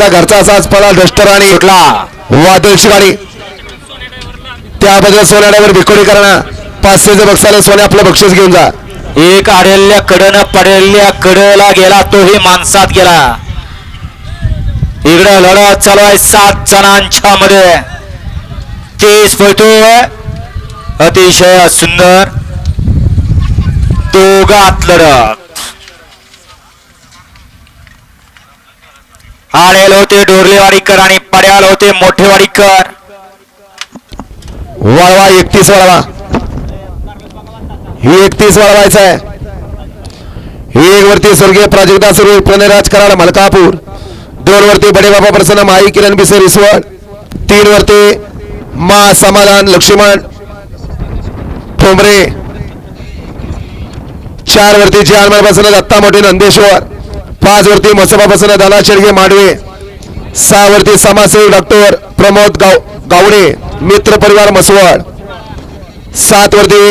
त्याचा घरचा असाच पळा डस्टर आणि सुटला वादळची गाडी. त्याबद्दल सोन्याड्यावर भिकोडी करणं. पाचशेचं बक्षाला सोने आपलं बक्षीस घेऊन जा. एक आडेल्या कडनं पडलेल्या कडला गेला तोही माणसात गेला. इकडे लढत चालू आहे सात जणांच्या मध्ये. तेच पळतोय अतिशय सुंदर. दोघात लढत. आडेल होते डोरलेवाडीकर आणि पड्याल होते मोठेवाडीकर वळवा एकतीस वळवा. ही एकतीस वळवायचा आहे. ही एक वरती स्वर्गीय प्राजक्ता सुरू प्रणयराज कराड मलकापूर. दोन वरती बडे बाबा प्रसन्न माई किरण बिसर इसवड. तीन वरती मा समाधान लक्ष्मण ठोंबरे. चार वरती चियालमार प्रसन्न दत्ता मोठे नंदेश्वर. पाच वरती मसोबा प्रसन्न दादा शेडगे मांडवे. सहा वरती समाजसेवक डॉक्टर प्रमोद गाव गावडे मित्र परिवार मसवड सात वरती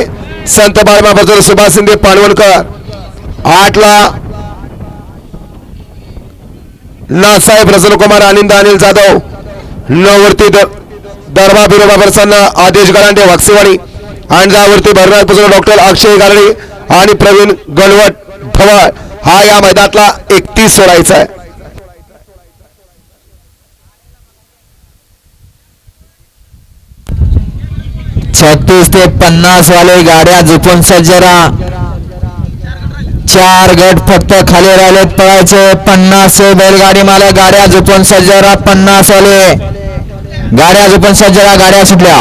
संत बाळमापासून सुभाष शिंदे पाणवणकर आठला नासाहेब प्रसन्नकुमार आनंद अनिल जाधव. नऊ वरती दरबा बिरोबा बरसांना आदेश गरांडे वाकसेवाडी. आणि दहावरती भरनाथ डॉक्टर अक्षय गारडे आणि प्रवीण गणवट ढवळ हा या मैदानातला एकतीस सोडायचा आहे. छत्तीस ते पन्नास वाले गाड्या झुपून सज्जरा चार गट फक्त खाली राहिलेत पळायचे. पन्नास बैलगाडी मला गाड्या झुपून सज्जरा पन्नास वाले. गाड्या झुपून सज्जरा गाड्या सुटल्या.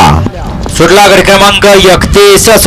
सुटला गट क्रमांक एकतीस सुट